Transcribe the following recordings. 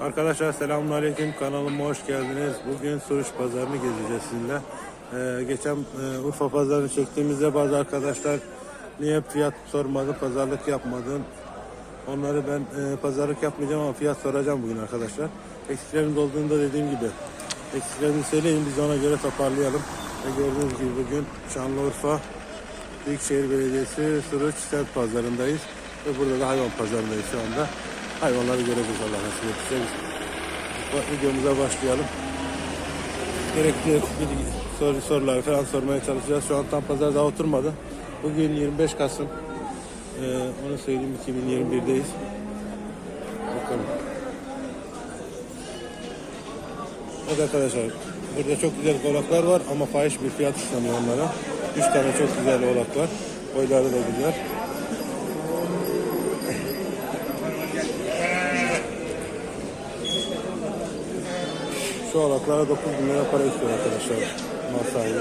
Arkadaşlar selamünaleyküm kanalıma hoş geldiniz. Bugün Suruç Pazarı'nı gezeceğiz sizinle. Ee, geçen e, Urfa Pazarı'nı çektiğimizde bazı arkadaşlar niye fiyat sormadın, pazarlık yapmadın? Onları ben e, pazarlık yapmayacağım ama fiyat soracağım bugün arkadaşlar. Eksiklerimiz olduğunda dediğim gibi eksiklerimi söyleyin biz ona göre toparlayalım. Ve gördüğünüz gibi bugün Şanlıurfa Büyükşehir Belediyesi Suruç Sent Pazarı'ndayız. Ve burada da hayvan pazarındayız şu anda. Hayvanları göreceğiz Allah nasip etse. Bu videomuza başlayalım. Gerekli bilgi, soru, sorular falan sormaya çalışacağız. Şu an tam pazar daha oturmadı. Bugün 25 Kasım. Ee, onu söyleyeyim 2021'deyiz. Bakalım. Evet arkadaşlar. Burada çok güzel oğlaklar var ama fahiş bir fiyat isteniyor onlara. 3 tane çok güzel oğlak var. Boyları da güzel. Şu oğlaklara 9 bin lira para istiyor arkadaşlar mal sahibi.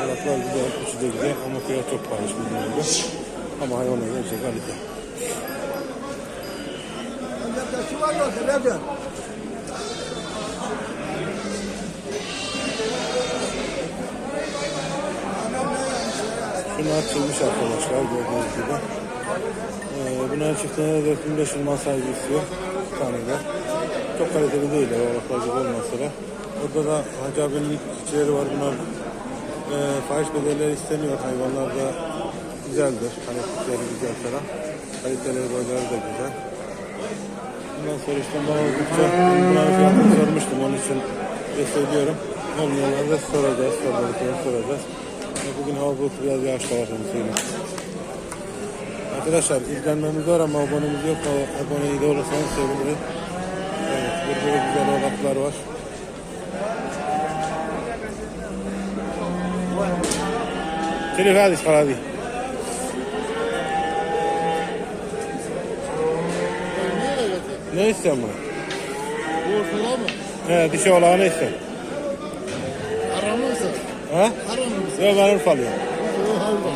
Oğlaklar güzel, üçü de güzel ama fiyat çok pahalı bildiğim gibi. Ama hayvanlar gerçek kalite. Şunu açılmış arkadaşlar gördüğünüz gibi. Ee, bunların çiftliğine 4500 mal sahibi istiyor. Bir tane de. Çok kaliteli değil oğlaklar olmasa da. Burada da keçileri var. Bunlar e, fahiş bedeller isteniyor. Hayvanlar da güzeldir. Kaliteli güzel falan. Kaliteleri boyları da güzel. Bundan sonra işte bana oldukça bunların fiyatını sormuştum. Onun için de söylüyorum. Da soracağız. Sormadıklarını soracağız. Ve Bugün hava bulutu biraz yağışlı var. Arkadaşlar izlenmemiz var ama abonemiz yok. De olursanız sevinirim. Evet, burada da güzel oraklar var. Seni kardeş karadi. Ne istiyorsun bunu? Bu ortada mı? He, dişi olağanı istiyorum. Haram mı istiyorsun? Ha? Haram mı? Yok, ben Urfalıyım. O Avrupa.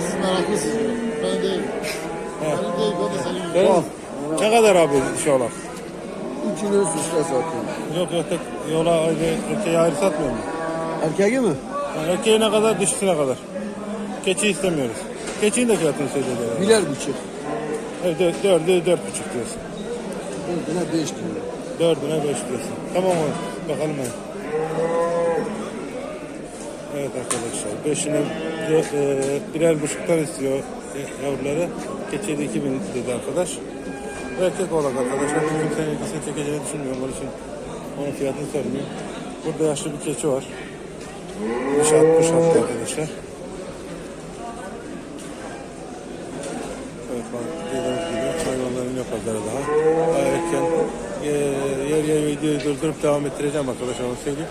Siz meraklısınız. Ben değilim. Ben değilim, o da senin Ne kadar abi dişi olağan? 3 lira süsle satıyor. Yok ötek yola erkeği ayrı satmıyor mu? Erkeği mi? Yani erkeği ne kadar dişisine kadar. Keçi istemiyoruz. Keçinin de fiyatını söylüyorlar. Yani. Birer buçuk. Evet dört, dördü dört buçuk diyorsun. Dördüne beş diyor. Dördüne beş diyorsun. Tamam o bakalım ben. Evet arkadaşlar beşini e, birer buçuktan istiyor yavruları. Keçiyi de 2000 dedi arkadaş. Erkek olarak arkadaşlar. Bugün senin ilgisini çekeceğini düşünmüyorum. Onun için onun fiyatını sormuyor. Burada yaşlı bir keçi var. Atmış hatta arkadaşlar. Evet bak dediğimiz gibi hayvanların yok pazarı daha. Erken e, yer yer videoyu durdurup devam ettireceğim arkadaşlar onu söyleyeyim.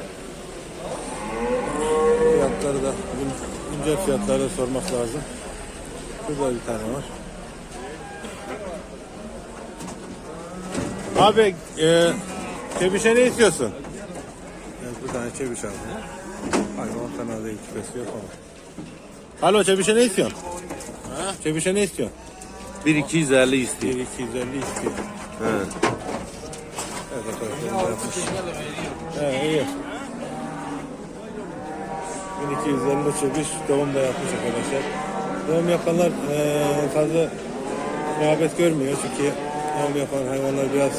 Fiyatları da gün, güncel fiyatları da sormak lazım. Burada bir tane var. Abi e, çebişe ne istiyorsun? Evet bir tane çebiş aldım. Hayvan fena değil küpesi yok ama. Alo çebişe ne istiyorsun? Ha? Çebişe ne istiyorsun? 1250 istiyor. 1 250 istiyor. Evet. Evet arkadaşlar. yapmış. He iyi. 1250 çebiş doğum da yapmış arkadaşlar. Doğum yapanlar eee, fazla rağbet görmüyor çünkü doğum yapan hayvanlar biraz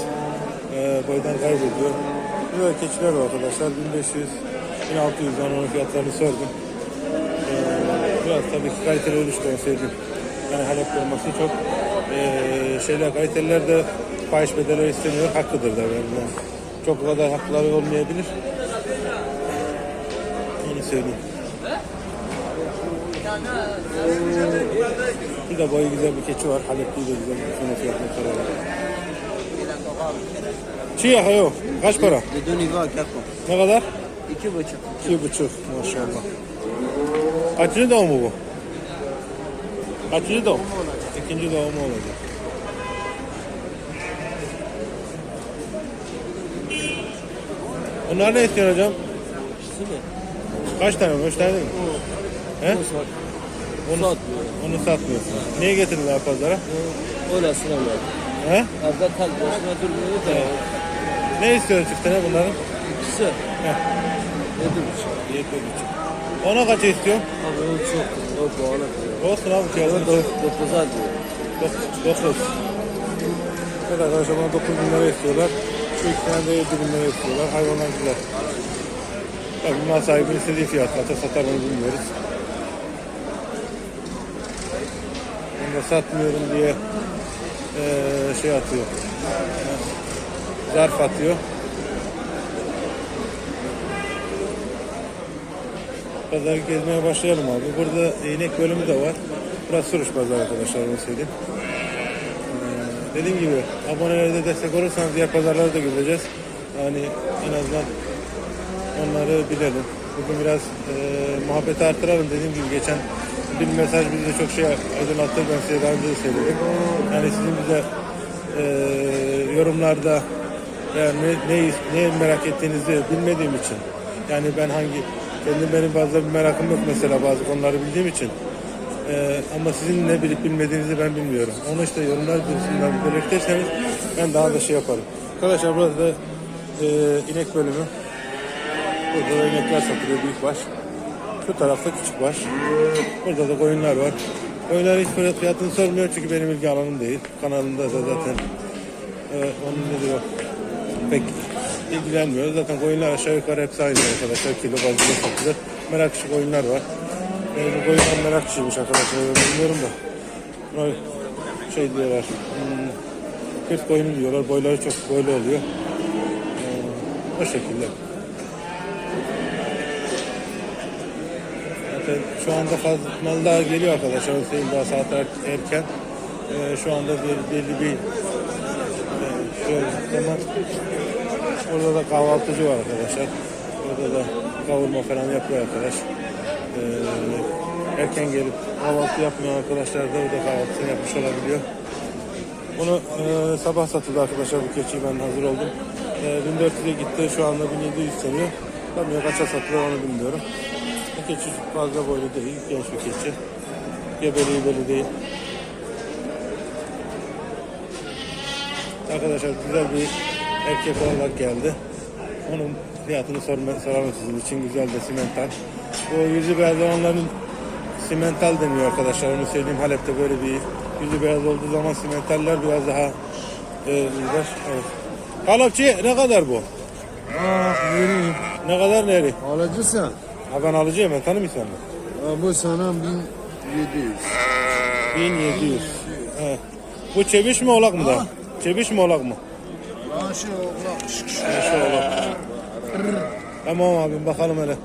eee, boydan kaybediyor. Böyle keçiler var arkadaşlar. 1500 1600'den onun fiyatlarını sordum. Eee, biraz tabii ki kaliteli oluştu söyleyeyim. Yani Halep olması çok eee şeyler kaliteliler de fahiş bedeller istemiyor. Hakkıdır da yani. Çok o kadar hakları olmayabilir. Onu söyleyeyim. Bir de boyu güzel bir keçi var. Halepli de güzel. Şunun fiyatını soralım. Çiğ yaka yok. Kaç para? Dedin İva Kakko. Ne kadar? İki buçuk. İki buçuk. Maşallah. Kaçıncı doğumu bu? Kaçıncı doğum? İkinci doğumu olacak. Bunlar ne istiyor hocam? Kaç tane? Üç tane mi? He? Onu, Satmıyor. Onu satmıyorsun. Niye getirdin pazara? Öylesine geldi. He? Evde tek başına durmuyor da. Ne istiyorsun çiftine bunların? İkisi. Heh. Yedi buçuk. Yedi buçuk. Ona kaça istiyorsun? Abi o çok. O bağlı. Olsun abi O fiyatını da dokuza diyor. Dok- Dokuz. Evet arkadaşlar bana 9 bin lira istiyorlar. Şu iki tane de 7 bin lira istiyorlar. Hayvanlar güzel. Tabii mal sahibinin istediği fiyat. Kaça satar onu bilmiyoruz. Onu da satmıyorum diye eee, şey atıyor. Zarf atıyor. Pazar gezmeye başlayalım abi. Burada inek bölümü de var. Burası Suruç Pazarı arkadaşlar onu söyleyeyim. Ee, dediğim gibi abonelerde destek olursanız diğer pazarlara da gideceğiz. Yani en azından onları bilelim. Bugün biraz e, muhabbeti artıralım. Dediğim gibi geçen bir mesaj bize çok şey aydınlattı. Ben size daha önce de. Yani sizin bize e, yorumlarda yani ne, ne, ne merak ettiğinizi bilmediğim için yani ben hangi kendim benim fazla bir merakım yok mesela bazı konuları bildiğim için ee, ama sizin ne bilip bilmediğinizi ben bilmiyorum. Onu işte yorumlar kısmından belirtirseniz ben daha da şey yaparım. Arkadaşlar burada da e, inek bölümü. Burada da inekler satılıyor büyükbaş. Şu tarafta küçükbaş. Burada da koyunlar var. Koyunlar hiç fiyat- fiyatını sormuyor çünkü benim ilgi alanım değil. Kanalımda da zaten e, onun nedir o? Pek ilgilenmiyor. Zaten koyunlar aşağı yukarı hepsi aynı arkadaşlar. Kilo bazında satılır. Merakçı koyunlar var. Yani bu koyunlar merakçıymış arkadaşlar. Bilmiyorum da. Şey diyorlar. Hmm, Kürt koyunu diyorlar. Boyları çok boylu oluyor. Ee, o şekilde. Şu anda fazla geliyor arkadaşlar. Hüseyin daha saat er- erken. Ee, şu anda belli, bir e, zaman Burada da kahvaltıcı var arkadaşlar. Burada da kavurma falan yapıyor arkadaş. Ee, erken gelip kahvaltı yapmayan arkadaşlar da burada kahvaltısını yapmış olabiliyor. Bunu e, sabah satıldı arkadaşlar bu keçiyi ben hazır oldum. E, 1400'e gitti şu anda 1700 seniyor. Tabii ya kaça satılıyor onu bilmiyorum. Bu keçi çok fazla boylu değil, genç bir keçi. Gebeliği belli değil. Arkadaşlar güzel bir erkek olarak geldi. Onun fiyatını sorma, soralım sizin için. Güzel de simental. Bu yüzü beyaz olanların simental deniyor arkadaşlar. Onu söyleyeyim Halep'te böyle bir yüzü beyaz olduğu zaman simentaller biraz daha e, yüzler. Evet. Halepçi ne kadar bu? Vereyim. Ne kadar neri? Alıcısın. Ha ben alıcıyım ben tanımıyorum seni. Ha, Bu sana 1700. 1700. Evet. Bu çeviş mi olak mı da? Çeviş mi olak mı? Oğlak. Ha, şu olak. Tamam abim bakalım hele.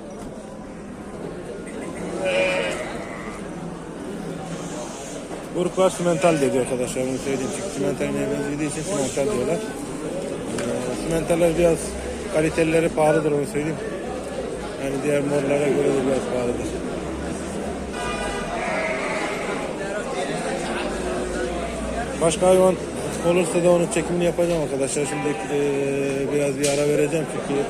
Uruklar simental dedi arkadaşlar bunu söyleyeyim çünkü simentaline benzediği için simental diyorlar. Ee, simentaller biraz kaliteleri pahalıdır onu söyleyeyim. Yani diğer morlara göre de biraz pahalıdır. Başka hayvan olursa da onun çekimini yapacağım arkadaşlar. Şimdi eee, biraz bir ara vereceğim çünkü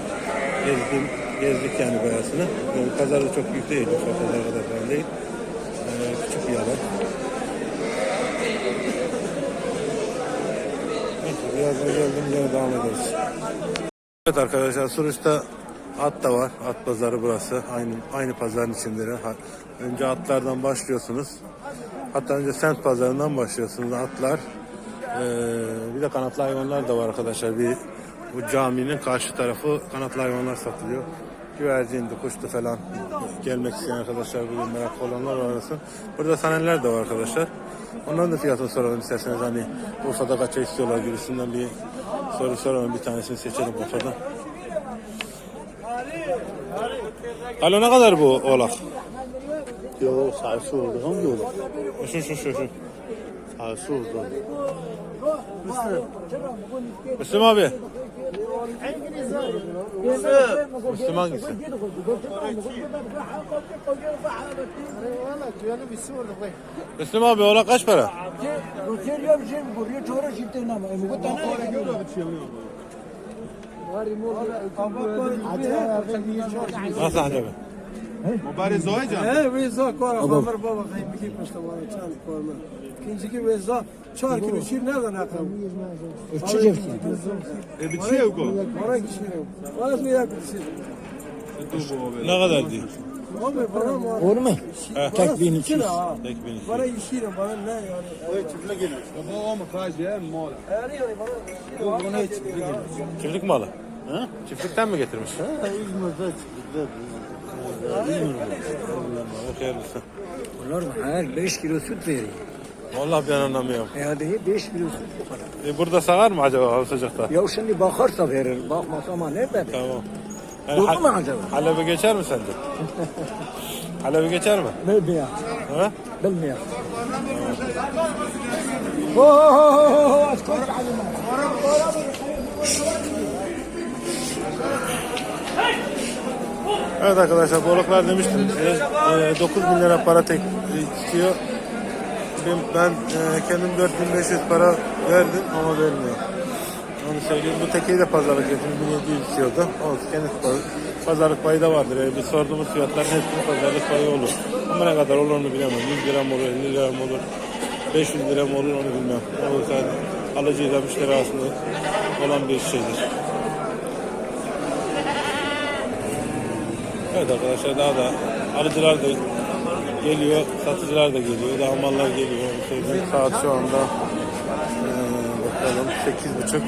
gezdim, gezdik yani bayasını. Yani pazar da çok büyük değil, Urfa pazar kadar falan değil. Eee, küçük bir alan. Neyse birazdan geldiğimizde yine devam ederiz. Evet arkadaşlar Suruç'ta at da var. At pazarı burası. Aynı aynı pazarın içinde. Önce atlardan başlıyorsunuz. Hatta önce semt pazarından başlıyorsunuz. Atlar. Ee, bir de kanatlı hayvanlar da var arkadaşlar. Bir bu caminin karşı tarafı kanatlı hayvanlar satılıyor. Güvercindi, kuştu falan gelmek isteyen arkadaşlar, bugün meraklı olanlar var arasın. Burada saneler de var arkadaşlar. Onların da fiyatını soralım isterseniz hani Urfa'da kaça istiyorlar gibisinden bir soru soralım. Bir tanesini seçelim Urfa'da. Alo ne kadar bu oğlak? Yok sayısı oldu. Hangi oldu? Şu şu şu şu. Sayısı oldu. Müslüm abi. Müslüm hangisi? Müslüm abi oğlak kaç para? Nasıl acaba? Kinci vezda çar kilo şir nereden akım? E bitiyor bu. Bana kişi. Bana mı yakıtsın? Ne kadar diyor? Abi bana mı? Olur mu? Tek bin iki yüz. Tek bin iki. Bana işiyle bana ne yani? Babam kaç mal. Yani yani bana işiyle. Çiftlik malı. Çiftlikten mi getirmiş? İzmir'de çıktı. Hayırlısı. Olur mu? Her 5 kilo süt veriyor. Vallahi ben anlamıyorum. E hadi 5 kilo süt bu kadar. E burada sağar mı acaba hava sıcakta? Ya şimdi bakarsa verir. Bakmasa ama nerede? Tamam. Yani Durdu Ha- mu acaba? Halep'e geçer mi sence? Halep'e geçer mi? Bilmiyor. Ha? Bilmiyor. Oh, oh, oh, oh, aç koy. Evet arkadaşlar balıklar demiştim size. E, 9 bin lira para tek istiyor. Ben, ben e, kendim 4500 para verdim ama vermiyor. Onu söyleyeyim. Bu tekeyi de pazarlık ettim. 1700 istiyordu. Olsun kendi paz- pazarlık payı da vardır. Yani biz sorduğumuz fiyatların hepsinin pazarlık payı olur. Ama ne kadar olur onu bilemem. 100 lira mı olur, 50 lira mı olur, 500 lira mı olur onu bilmem. O sadece alıcıyla müşteri arasında olan bir şeydir. Evet arkadaşlar daha da alıcılar da geliyor, satıcılar da geliyor, daha mallar geliyor. Söyleyeyim, Saat şu anda bakalım sekiz buçuk.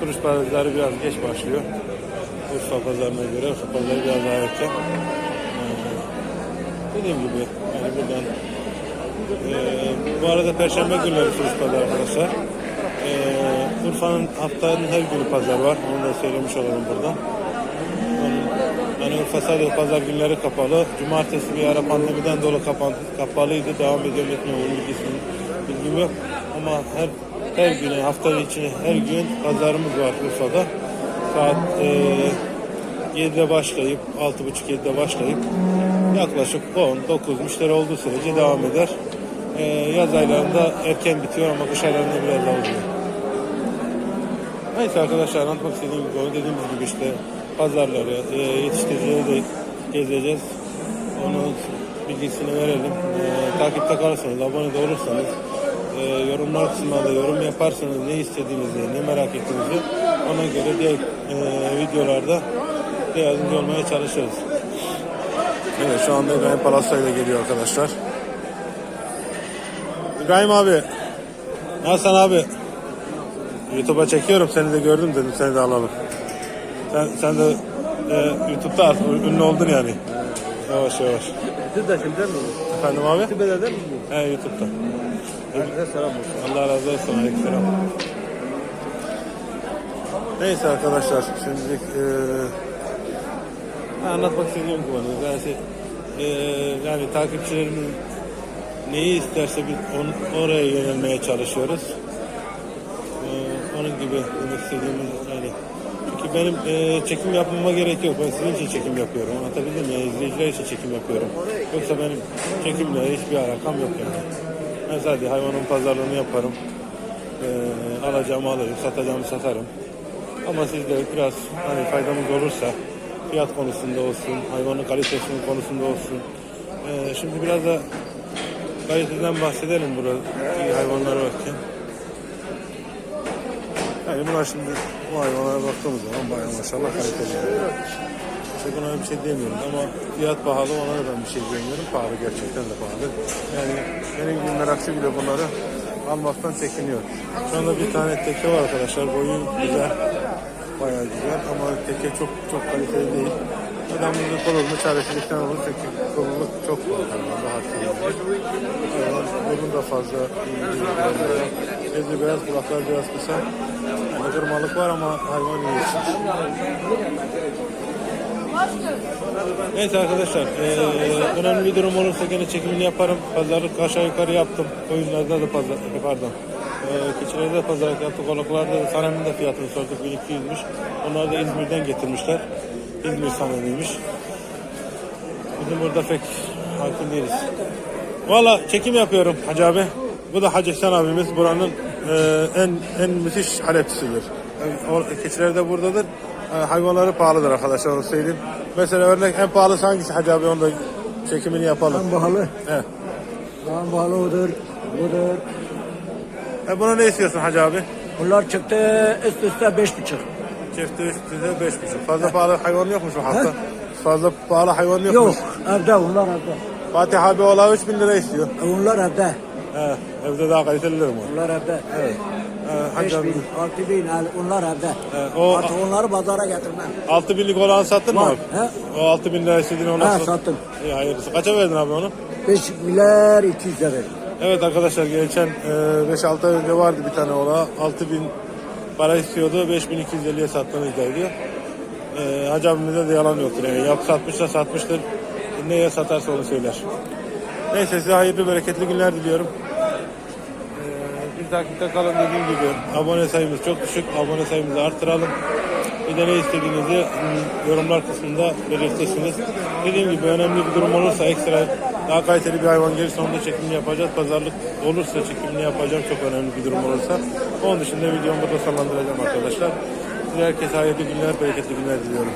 Kuruş pazarı biraz geç başlıyor. Urfa pazarına göre Urfa pazarı biraz daha erken. Dediğim gibi yani buradan eee, bu arada Perşembe günleri kuruş pazarı arkadaşlar. Eee, Urfa'nın haftanın her günü pazar var. Onu da söylemiş olalım buradan. Yani Urfa sadece pazar günleri kapalı. Cumartesi bir ara pandemiden dolayı kapan, kapalıydı. Devam ediyor etmiyor bilgisini bilgim yok. Ama her her güne, hafta içi her gün pazarımız var Urfa'da. Saat e, 7'de başlayıp, 6.30-7'de başlayıp yaklaşık 10-9 müşteri olduğu sürece devam eder. E, yaz aylarında erken bitiyor ama kış aylarında biraz daha uzuyor. Neyse arkadaşlar anlatmak istediğim gibi dediğimiz gibi işte pazarları, e, yetiştiricileri de gezeceğiz. Onun bilgisini verelim. E, takipte kalırsanız, abone de olursanız, e, yorumlar kısmına da yorum yaparsanız ne istediğinizi, ne merak ettiğinizi ona göre diğer e, videolarda da yardımcı olmaya çalışırız. Evet şu anda İbrahim Palasya ile geliyor arkadaşlar. İbrahim abi. Hasan abi. YouTube'a çekiyorum seni de gördüm dedim seni de alalım. Sen, sen de e, YouTube'da artık ünlü oldun yani. Yavaş yavaş. Tüdaşımdan mı? Efendim abi? Tübeden mi? He YouTube'da. Herkese selam olsun. Allah razı olsun. Aleykümselam. Neyse arkadaşlar şimdilik e, anlatmak istediğim konu. Yani, e, yani takipçilerimin neyi isterse biz onu, oraya yönelmeye çalışıyoruz. E, onun gibi demek istediğimiz yani çünkü benim e, çekim yapmama gerek yok. Ben sizin için çekim yapıyorum. Anlatabildim mi? Yani izleyiciler için çekim yapıyorum. Yoksa benim çekimle hiçbir alakam yok yani. Ben sadece hayvanın pazarlığını yaparım. E, alacağımı alırım, satacağımı satarım. Ama sizde biraz hani faydamız olursa fiyat konusunda olsun, hayvanın kalitesinin konusunda olsun. E, şimdi biraz da kaliteden bahsedelim burada hayvanlar varken. Yani buna şimdi bu hayvanlara baktığımız zaman bayağı maşallah kaliteli. İşte buna bir şey demiyorum ama fiyat pahalı ona da ben bir şey demiyorum. Pahalı gerçekten de pahalı. Yani benim gibi merakçı bile bunları almaktan çekiniyor. Şu anda bir tane teke var arkadaşlar. Boyu güzel. Bayağı güzel ama teke çok çok kaliteli değil. Adamın kolunu mu çaresizlikten olur. Teke kolunu çok. Rahat değil. Burun da fazla. Gözü beyaz, kulaklar biraz kısa. Kırmalık var ama hayvan yetişmiş. Neyse arkadaşlar, eee, önemli bir durum olursa gene çekimini yaparım. Pazarlık aşağı yukarı yaptım. Koyunlarda da pazar, pardon. Eee keçilerde de pazarlık yaptık. Oluklarda da Sanem'in de fiyatını sorduk. 1200'müş. Onlar da İzmir'den getirmişler. İzmir Sanem'iymiş. Bizim burada pek hakim değiliz. Valla çekim yapıyorum Hacı abi. Bu da Hacı Ehsan abimiz. Buranın eee, en en müthiş halepçisidir. O keçiler de buradadır. Eee, hayvanları pahalıdır arkadaşlar onu söyleyeyim. Mesela örnek en pahalısı hangisi Hacı abi onu da çekimini yapalım. Pahalı. He. Kan balığıdır, budur. E bunu ne istiyorsun Hacı abi? Bunlar çıktı üst üste beş buçuk. Çifti üstüne beş buçuk. Fazla pahalı hayvan yok mu şu hafta? Fazla pahalı hayvan yok, Yok, evde onlar evde. Fatih abi ola 3 bin lira istiyor. Onlar evde. He, evde daha kaliteliler mi? Onlar evde. Evet. He, Hacı abi. bin, altı bin, el- onlar evde. Evet, o- Artık onları pazara getirmem. 6 binlik olanı sattın mı Var, abi? he. O 6 bin lira istediğin Ha, sat- sattım. İyi hayırlısı. Kaça verdin abi onu? Beş milyar iki yüz lira. Evet arkadaşlar geçen 5-6 ay önce vardı bir tane ola. 6 bin para istiyordu. 5250'ye sattığını iddia ediyor. E, Hacı abimizde de yalan yoktur. Yani yap satmışsa satmıştır. Neye satarsa onu söyler. Neyse size hayırlı bereketli günler diliyorum. Ee, bir takipte kalın dediğim gibi abone sayımız çok düşük. Abone sayımızı arttıralım. Bir de ne istediğinizi yorumlar kısmında belirtirsiniz. Dediğim gibi önemli bir durum olursa ekstra daha kaliteli bir hayvan gelirse onu da çekimini yapacağız. Pazarlık olursa çekimini yapacağım çok önemli bir durum olursa. Onun dışında videomu burada sonlandıracağım arkadaşlar. Herkese hayırlı günler, bereketli günler diliyorum.